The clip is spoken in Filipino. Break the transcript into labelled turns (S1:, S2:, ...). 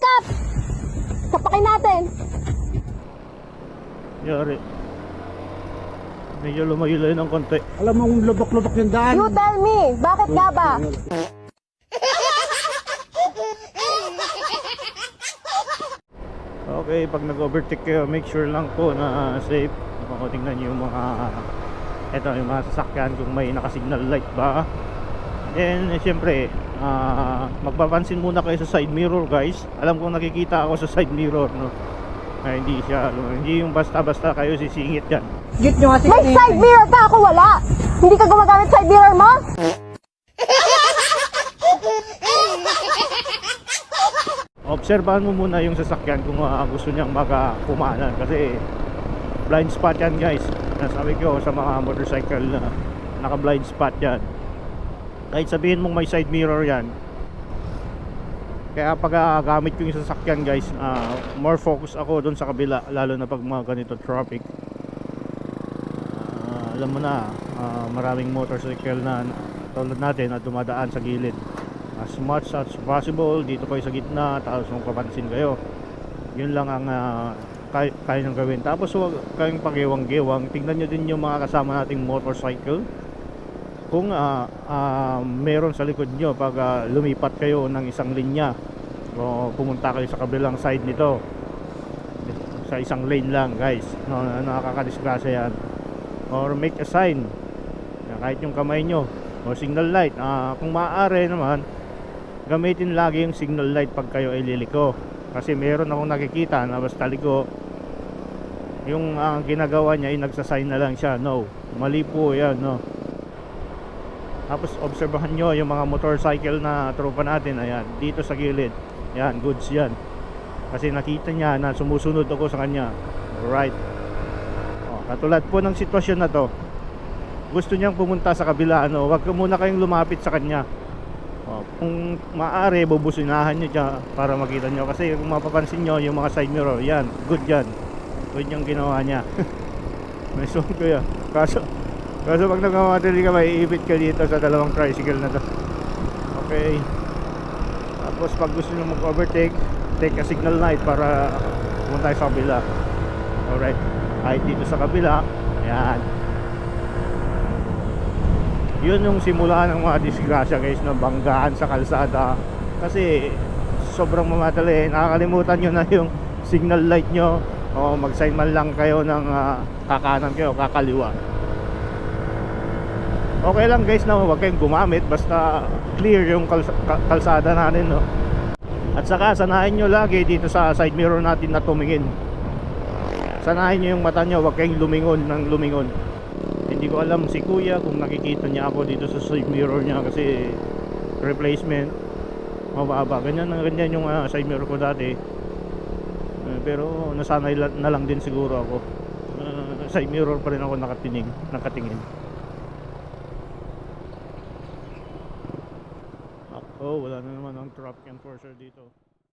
S1: Sikap! Sapakin natin.
S2: Yari. Medyo lumayo ng konti.
S3: Alam mo, lubak-lubak yung daan.
S1: You tell me, bakit nga ba?
S2: Okay, pag nag-overtake kayo, make sure lang po na safe. Kung tingnan nyo yung mga eto, yung mga sasakyan kung may naka-signal light ba. And eh, syempre, ah, magpapansin muna kayo sa side mirror, guys. Alam kong nakikita ako sa side mirror, no. Ay, hindi siya, ano, hindi yung basta-basta kayo sisingit yan.
S3: Git nyo kasi
S1: May side mirror ka, ako wala. Hindi ka gumagamit side mirror mo?
S2: obserbahan mo muna yung sasakyan kung ah, gusto niyang makakumanan kasi blind spot yan guys nasabi ko sa mga motorcycle na naka blind spot yan kahit sabihin mong may side mirror yan. Kaya pag ah, gamit ko yung sasakyan guys ah, more focus ako doon sa kabila lalo na pag mga ganito traffic. Ah, alam mo na ah, maraming motorcycle na tulad natin na dumadaan sa gilid. As much as possible dito kayo sa gitna tapos magpapansin kayo yun lang ang kay kaya nyo gawin. Tapos huwag kayong pagiwang-giwang. Tingnan nyo din yung mga kasama nating motorcycle kung ah, ah, meron sa likod nyo pag ah, lumipat kayo ng isang linya o pumunta kayo sa kabilang side nito sa isang lane lang guys no, nakakadisgrasya yan. Or make a sign kahit yung kamay nyo o signal light Ah, kung maaari naman gamitin lagi yung signal light pag kayo ay liliko. Kasi meron akong nakikita na basta liko yung ang ginagawa niya ay nagsasign na lang siya no. Mali po yan no tapos obserbahan nyo yung mga motorcycle na tropa natin ayan dito sa gilid yan goods yan kasi nakita niya na sumusunod ako sa kanya right oh, katulad po ng sitwasyon na to gusto niyang pumunta sa kabila ano wag ka muna kayong lumapit sa kanya Oh, kung maaari, bubusinahan nyo dyan para makita nyo. Kasi kung mapapansin nyo, yung mga side mirror, yan, good yan. Good yung ginawa niya. May zoom ko yan. Kaso, kaso pag nagmamadali ka, maiipit ka dito sa dalawang tricycle na to. Okay. Tapos pag gusto nyo mag-overtake, take a signal light para pumunta sa kabila. Alright. Kahit dito sa kabila, yan yun yung simula ng mga disgrasya guys na banggaan sa kalsada kasi sobrang mamadali nakakalimutan nyo na yung signal light nyo o mag sign man lang kayo ng ah, kakanan kayo kakaliwa okay lang guys na huwag kayong gumamit basta clear yung kals- ka- kalsada natin no? At saka sanahin nyo lagi dito sa side mirror natin na tumingin. Sanahin nyo yung mata nyo huwag kayong lumingon ng lumingon. Hindi ko alam si kuya kung nakikita niya ako dito sa side mirror niya kasi replacement. Mababa. Ganyan na ganyan yung ah, side mirror ko dati. Eh, pero nasanay na lang din siguro ako. Ah, side mirror pa rin ako nakatining nakatingin ako wala na naman ang traffic enforcer dito